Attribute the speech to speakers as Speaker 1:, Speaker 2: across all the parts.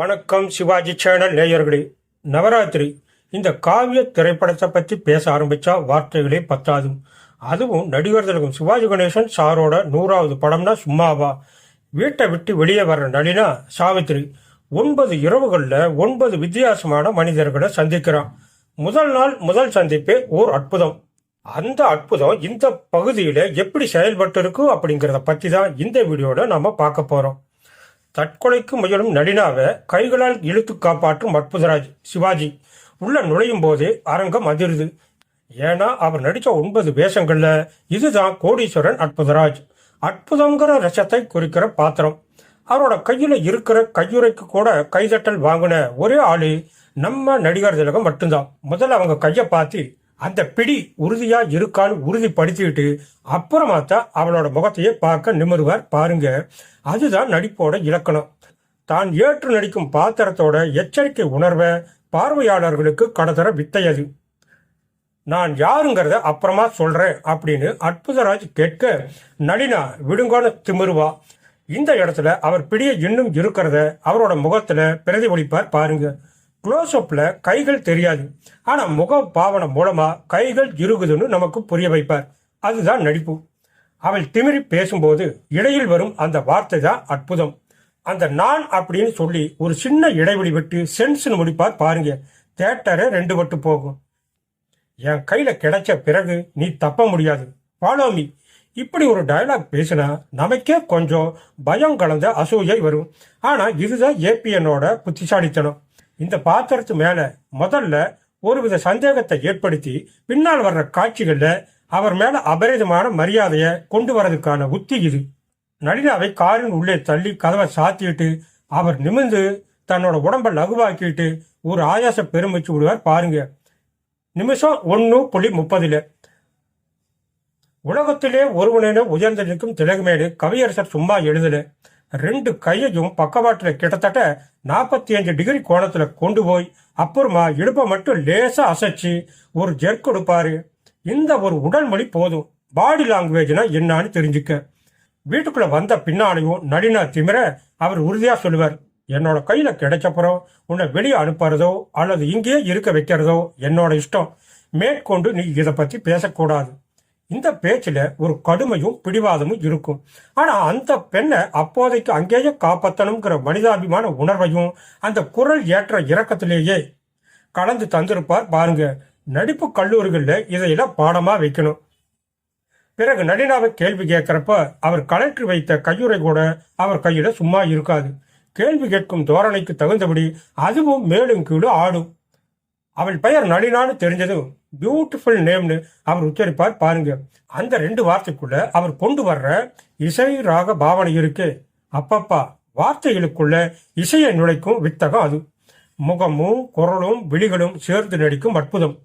Speaker 1: வணக்கம் சிவாஜி சேனல் நேயர்களே. நவராத்திரி. இந்த காவிய திரைப்படத்தை பற்றி பேச ஆரம்பித்தா வார்த்தைகளே பத்தாது. அதுவும் நடிகர் திலகம் சிவாஜி கணேசன் சாரோட நூறாவது படம்னா சும்மாவா? வீட்டை விட்டு வெளியே வர்ற நளினா சாவித்திரி ஒன்பது இரவுகளில் ஒன்பது வித்தியாசமான மனிதர்களை சந்திக்கிறான் முதல் நாள் முதல் சந்திப்பே ஓர் அற்புதம். அந்த அற்புதம் இந்த பகுதியில் எப்படி செயல்பட்டு இருக்கு அப்படிங்கிறத பற்றி தான் இந்த வீடியோவில் நம்ம பார்க்க போகிறோம் தற்கொலைக்கு முயலும் நடினாவை கைகளால் இழுத்து காப்பாற்றும் அற்புதராஜ் சிவாஜி. உள்ள நுழையும் போதே அரங்கம் அதிருது. ஏன்னா அவர் நடித்த ஒன்பது வேஷங்கள்ல இதுதான் கோடீஸ்வரன் அற்புதராஜ். அற்புதங்கிற ரசத்தை குறிக்கிற பாத்திரம். அவரோட கையில இருக்கிற கையுறைக்கு கூட கைதட்டல் வாங்கின ஒரே ஆளு நம்ம நடிகர் திலகம் மட்டும்தான். முதல்ல அவங்க கையை பார்த்து அந்த பிடி உறுதியா இருக்கான்னு உறுதிப்படுத்திட்டு அப்புறமா தான் அவளோட முகத்தையே பார்க்க நிமிருவார் பாருங்க. அதுதான் நடிப்போட இலக்கணம். தான் ஏற்று நடிக்கும் பாத்திரத்தோட எச்சரிக்கை உணர்வை பார்வையாளர்களுக்கு கடத்தர வித்தை அது. நான் யாருங்கிறத அப்புறமா சொல்றேன் அப்படின்னு அற்புதராஜ் கேட்க நளினா விடுங்கோன திமிருவா. இந்த இடத்துல அவர் பிடிய இன்னும் இருக்கிறத அவரோட முகத்துல பிரதிபலிப்பார் பாருங்க. க்ளோஸ்அப்பில் கைகள் தெரியாது. ஆனால் முக பாவனை மூலமாக கைகள் இருக்குதுன்னு நமக்கு புரிய வைப்பார். அதுதான் நடிப்பு. அவள் திமிரி பேசும்போது இடையில் வரும் அந்த வார்த்தை தான் அற்புதம். அந்த நான் அப்படின்னு சொல்லி ஒரு சின்ன இடைவெளி விட்டு சென்ஸ்னு முடிப்பார் பாருங்க. தேட்டரை ரெண்டு வட்டு போகும். என் கையில் கிடைச்ச பிறகு நீ தப்ப முடியாது. பாலோமி இப்படி ஒரு டயலாக் பேசினா நமக்கே கொஞ்சம் பயம் கலந்த அசூயை வரும். ஆனால் இதுதான் ஏபிஎனோட புத்திசாலித்தனம். இந்த பாத்திரத்து மேல முதல்ல ஒருவித சந்தேகத்தை ஏற்படுத்தி பின்னால் வர்ற காட்சிகள்ல அவர் மேல அபரிதமான மரியாதையை கொண்டு வரதுக்கான உத்தி இது. நளினாவை காரின் உள்ளே தள்ளி கதவை சாத்திட்டு அவர் நிமிர்ந்து தன்னோட உடம்ப லகுவாக்கிட்டு ஒரு ஆயாச பெருமிச்சு விடுவார் பாருங்க. நிமிஷம் ஒன்று புள்ளி முப்பதுல. உலகத்திலே ஒருவனேனும் உயர்ந்து நிற்கும் திலகமேடு கவியரசர் சும்மா எழுதல. ரெண்டு கையையும் பக்கவாட்டில் கிட்டத்தட்ட நாற்பத்தி அஞ்சு டிகிரி கோணத்துல கொண்டு போய் அப்புறமா இடுப்பை மட்டும் லேசா அசைச்சு ஒரு ஜெர்க் கொடுப்பாரு. இந்த ஒரு உடல் மொழி போதும். பாடி லாங்குவேஜ்னா என்னன்னு தெரிஞ்சுக்க. வீட்டுக்குள்ள வந்த பின்னாலையும் நளினா திமிர அவர் உறுதியா சொல்லுவார். என்னோட கையில கிடைச்சப்புறம் உன்னை வெளியே அனுப்புறதோ அல்லது இங்கேயே இருக்க வைக்கிறதோ என்னோட இஷ்டம். மேற்கொண்டு நீ இதை பத்தி பேசக்கூடாது. இந்த பேச்சுல ஒரு கடுமையும் பிடிவாதமும் இருக்கும். ஆனா அந்த பெண்ணை அப்போதைக்கு அங்கேயே காப்பாத்தணுங்கிற மனிதாபிமான உணர்வையும் அந்த குரல் ஏற்ற இறக்கத்திலேயே கலந்து தந்திருப்பார் பாருங்க. நடிப்பு கல்லூரிகளில் இதையெல்லாம் பாடமா வைக்கணும். பிறகு நளினாவை கேள்வி கேட்கிறப்ப அவர் கலெக்டர் வைத்த கையுறை கூட அவர் கையில சும்மா இருக்காது. கேள்வி கேட்கும் தோரணைக்கு தகுந்தபடி அதுவும் மேலும் கீழும் ஆடும். அவள் பெயர் நளினான்னு தெரிஞ்சதும் பியூட்டிஃபுல் நேம்னு அவர் உச்சரிப்பார் பாருங்க. அந்த ரெண்டு வார்த்தைக்குள்ள அவர் கொண்டு வர்ற இசை ராக பாவனை இருக்கு. அப்பப்பா வார்த்தைகளுக்குள்ள இசையை நுழைக்கும் வித்தகம் அது. முகமும் குரலும் விழிகளும் சேர்ந்து நடிக்கும் அற்புதம்.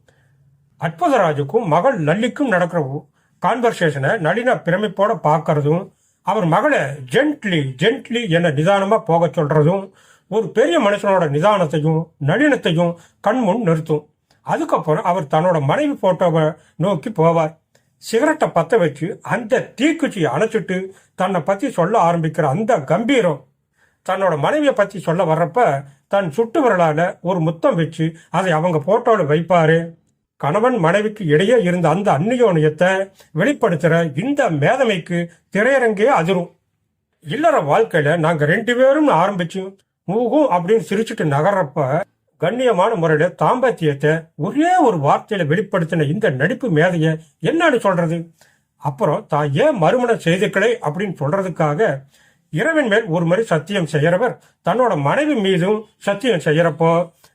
Speaker 1: அற்புதராஜுக்கும் மகள் லல்லிக்கும் நடக்கிற கான்வர்சேஷனை நளினா பிரமிப்போட பார்க்கறதும் அவர் மகளை ஜென்ட்லி ஜென்ட்லி என நிதானமா போக சொல்றதும் ஒரு பெரிய மனுஷனோட நிதானத்தையும் நளினத்தையும் கண்முன் நிறுத்தும். அதுக்கப்புறம் அவர் தன்னோட மனைவி போட்டோவை நோக்கி போவார். சிகரெட்டை பற்ற வச்சு அந்த தீக்குச்சியை அணைச்சிட்டு தன்னை பற்றி சொல்ல ஆரம்பிக்கிற அந்த கம்பீரம். தன்னோட மனைவியை பற்றி சொல்ல வர்றப்ப தன் சுட்டு ஒரு முத்தம் வச்சு அதை அவங்க போட்டோவில் வைப்பார். கணவன் மனைவிக்கு இடையே இருந்த அந்த அந்நியோனியத்தை வெளிப்படுத்துகிற இந்த மேதமைக்கு திரையரங்கே அதிரும். இல்லற வாழ்க்கையில நாங்க ரெண்டு பேரும் ஆரம்பிச்சோம் மூகும் அப்படின்னு சிரிச்சுட்டு நகர்றப்ப கண்ணியமான முறையில தாம்பத்தியத்தை ஒரே ஒரு வார்த்தையில வெளிப்படுத்தின இந்த நடிப்பு மேதைய என்னன்னு சொல்றது? அப்புறம் தான் ஏன் மறுமணம் செய்துக்களை அப்படின்னு சொல்றதுக்காக இரவின் மேல் ஒரு முறை சத்தியம் செய்யறவர் தன்னோட மனைவி மீதும் சத்தியம் செய்யறப்போ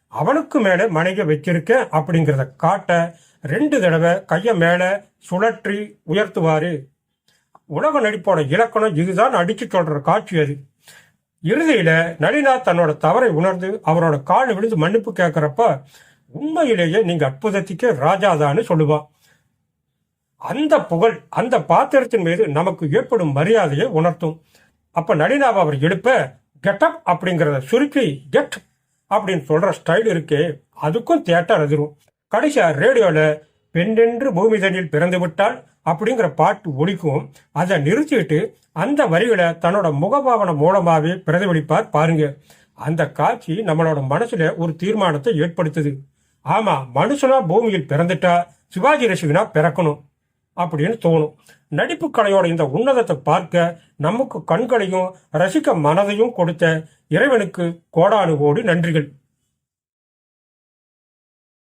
Speaker 1: அவனுக்கு மேல மனைவி வச்சிருக்க அப்படிங்கிறத காட்ட ரெண்டு தடவை கைய மேல சுழற்றி உயர்த்துவாரு. உலக நடிப்போட இலக்கணம் இதுதான் அடிச்சு சொல்ற காட்சி அது. இறுதியில நளினா தன்னோட தவறை உணர்ந்து அவரோட கால் விழுந்து மன்னிப்பு கேட்கிறப்ப உண்மையிலேயே நீங்க அற்புதத்துக்கே ராஜாதான்னு சொல்லுவான் அந்த புகழ் அந்த பாத்திரத்தின் மீது நமக்கு ஏற்படும் மரியாதையை உணர்த்தும். அப்ப நளினாவை அவர் எழுப்ப கெட்டப் அப்படிங்கிறத சுருக்கி கெட் அப்படின்னு சொல்ற ஸ்டைல் இருக்கே அதுக்கும் தியேட்டர் அதிரும். கடைசியா ரேடியோல பெண்ணென்று பூமி தண்ணில் பிறந்து விட்டால் அப்படிங்கிற பாட்டு ஒழிக்கும் அதை நிறுத்திட்டு அந்த வரிகளை தன்னோட முகபாவனை மூலமாகவே பிரதிபலிப்பார் பாருங்க. அந்த காட்சி நம்மளோட மனசுல ஒரு தீர்மானத்தை ஏற்படுத்துது. ஆமா மனுஷனா பூமியில் பிறந்துட்டா சிவாஜி ரசிகனா பிறக்கணும் அப்படின்னு தோணும். நடிப்பு கலையோட இந்த உன்னதத்தை பார்க்க நமக்கு கண்களையும் ரசிக்க மனதையும் கொடுத்த இறைவனுக்கு கோடானு கோடி நன்றிகள்.